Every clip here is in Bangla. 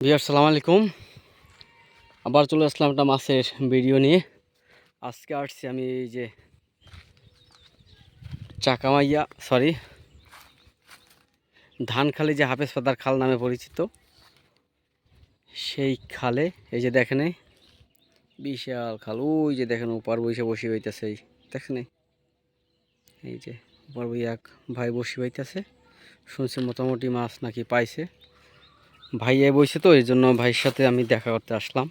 বিয়ার সালাম আলাইকুম আবার চলে আসলাম একটা মাছের ভিডিও নিয়ে আজকে আসছি আমি এই যে চাকামাইয়া সরি ধানখালি যে হাফেজ পাতার খাল নামে পরিচিত, সেই খালে, এই যে দেখেন বিশাল খাল, ওই যে দেখেন উপার বসে বসে হইতেছে এই, দেখেন এই? যে উপার বই এক ভাই বসে হইতেছে, শুনছি মোটামুটি মাছ নাকি পাইছে ভাইয়া বইছে তো এই জন্য ভাইয়ের সাথে আমি দেখা করতে আসলাম।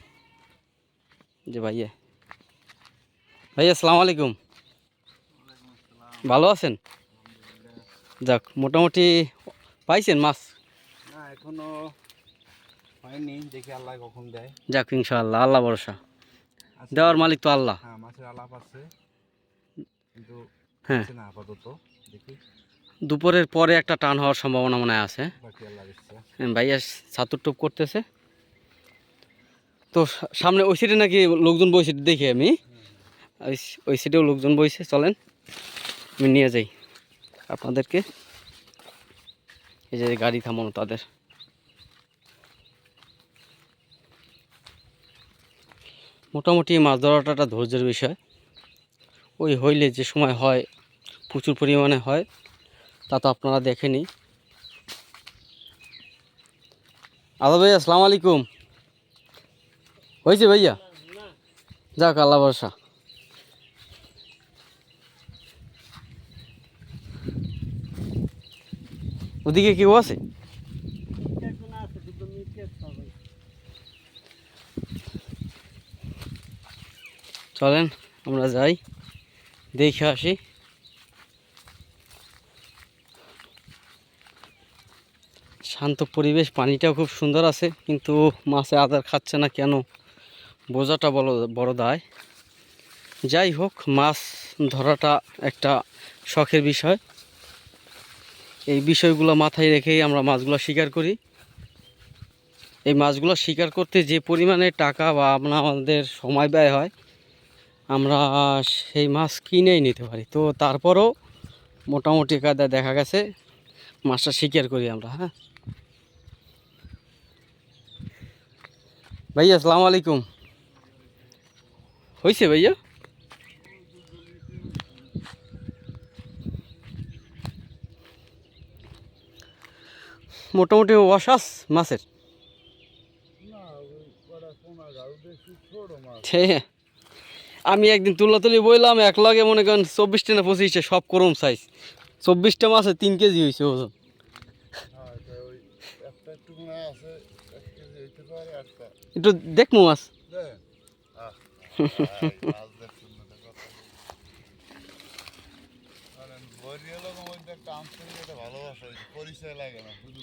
যে ভাইয়া। ভাইয়া আসসালামু আলাইকুম। ভালো আছেন? যাক মোটামুটি পাইছেন মাছ? না এখনও হয়নি দেখি আল্লাহ কখন দেয়। যাক ইনশাআল্লাহ আল্লাহ ভরসা। দেওয়ার মালিক তো আল্লাহ। হ্যাঁ মাছের আলাপ আছে। কিন্তু হ্যাঁ। আপাতত দেখি। দুপুরের পরে একটা টান হওয়ার সম্ভাবনা মনে হয় আছে। ভাইয়া ছাতুর টুপ করতেছে। তো সামনে ওই সিটে নাকি লোকজন বইছে দেখি আমি। ওই ওই সিটেও লোকজন বইছে চলেন। আমি নিয়ে যাই আপনাদেরকে। এই যে গাড়ি থামানো তাদের। মোটামুটি মাছ ধরাটা একটা ধৈর্যের বিষয়। ওই হইলে যে সময় হয় প্রচুর পরিমাণে হয়। তা তো আপনারা দেখেনি। আদা ভাইয়া, আসসালামু আলাইকুম। হয়েছে ভাইয়া? যাক, আল্লাহ ভরসা। ওদিকে কেউ আছে? চলেন, আমরা যাই, দেখে আসি। শান্ত পরিবেশ, পানিটাও খুব সুন্দর আছে, কিন্তু মাছে আদার খাচ্ছে না কেন? বোঝাটা বড় বড় দায়। যাই হোক, মাছ ধরাটা একটা শখের বিষয়। এই বিষয়গুলো মাথায় রেখেই আমরা মাছগুলো শিকার করি। এই মাছগুলো শিকার করতে যে পরিমাণে টাকা বা আপনার আমাদের সময় ব্যয় হয়, আমরা সেই মাছ কিনেই নিতে পারি। তো তারপরও মোটামুটি কাদা দেখা গেছে, মাছটা শিকার করি আমরা হ্যাঁ? ভাইয়া, আসসালামু আলাইকুম। হয়েছে ভাইয়া? মোটামুটি অশ্বাস মাছের। আমি একদিন তুলা তুলি বইলাম, এক লগে মনে করেন চব্বিশটা না পঁচিশটা সব করম সাইজ চব্বিশটা মাছে তিন কেজি হয়েছে ওজন।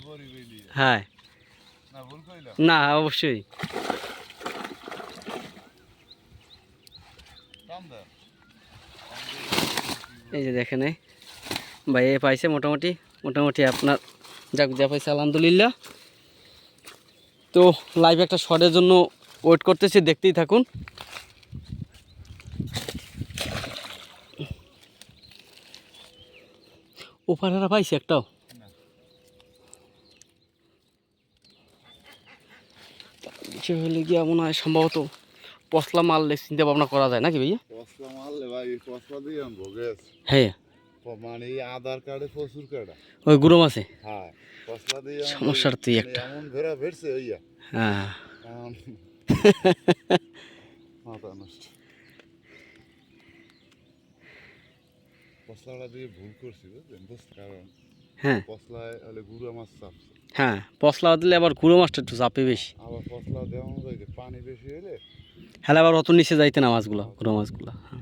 বরি বেলি হ্যাঁ। না, অবশ্যই। এই যে দেখেন ভাই, এ পাইছে মোটামুটি। মোটামুটি আপনার যাক যা পাইছে, আলহামদুলিল্লাহ। তো লাইভ একটা শটের জন্য ওয়েট করতেছি দেখতেই থাকুন। ওপারেরা পাইছে একটাও। সে হলে গিয়া মনে হয় সম্ভবত পশলা মারলে চিন্তা ভাবনা করা যায় নাকি ভাইয়া? পশলা মারলে ভাই পশলা দিয়ে হ্যাঁ। মানে আধার কার্ডে প্রচুর কাটা ওই গুরম আছে? হ্যাঁ পশলা দিয়ে সমস্যার তুই মানে একটা। এমন ভেড়ছে ওইয়া হ্যাঁ। মাথা নষ্ট। পশলাটা দিয়ে ভুল করছি বুঝলেন? বুঝতে কারণ হ্যাঁ। পশলায় হলে গুঁড়া মাছ চাপছে। হ্যাঁ পশলা দিলে আবার গুঁড়ো মাছটা একটু চাপে বেশি। আবার পশলা দেওয়া যায় পানি বেশি হলে হ্যাঁ আবার অত নিচে যাইতে না মাছগুলো গুঁড়ো মাছগুলো হ্যাঁ।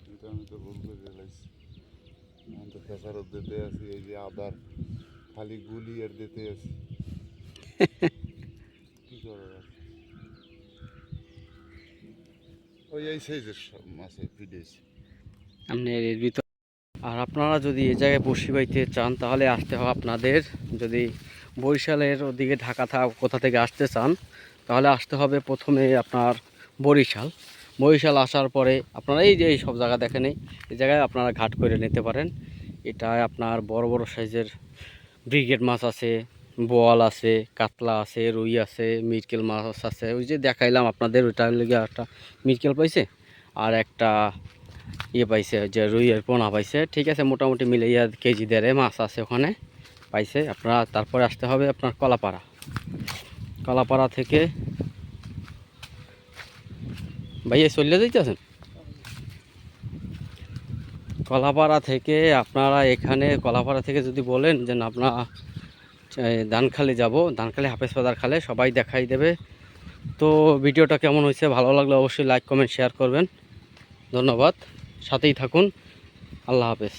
কিন্তু আমি তো ভুল করে ফেলাইছি আমি তো খেসারত দিতে আছি, এই যে আদার খালি গুলি আর দিতে আছি। কি করার? ওই, এই সাইজের মাছে ফিডেছি আপনি এর ভিতর আর আপনারা যদি এই জায়গায় বসি বাইতে চান, তাহলে আসতে হবে আপনাদের। যদি বরিশালের ওদিকে ঢাকা থা কোথা থেকে আসতে চান, তাহলে আসতে হবে প্রথমে আপনার বরিশাল। বরিশাল আসার পরে আপনারা এই যে এই সব জায়গা দেখেন, এই জায়গায় আপনারা ঘাট করে নিতে পারেন। এটা আপনার বড় বড় সাইজের ব্রিগেড মাছ আছে, বোয়াল আছে, কাতলা আছে, রুই আছে, মিরকেল মাছ আছে। ওই যে দেখাইলাম আপনাদের ওইটা লেগে একটা মিরকেল পাইছে আর একটা ইয়ে পাইছে, যে রুইয়ের পোনা পাইছে। ঠিক আছে, মোটামুটি মিলে ইয়া কেজি দেড়ে মাছ আছে ওখানে, পাইছে আপনারা। তারপরে আসতে হবে আপনার কলাপাড়া। কলাপাড়া থেকে ভাইয়া চলে যাইতেছেন? কলাপাড়া থেকে আপনারা এখানে, কলাপাড়া থেকে যদি বলেন যে আপনারা ধানখালি যাব, ধানখালি হাফেজ বাজার খালে সবাই দেখাই দেবে। তো ভিডিওটা কেমন হয়েছে, ভালো লাগলে অবশ্যই লাইক কমেন্ট শেয়ার করবেন। ধন্যবাদ, সাথেই থাকুন। আল্লাহ হাফেজ।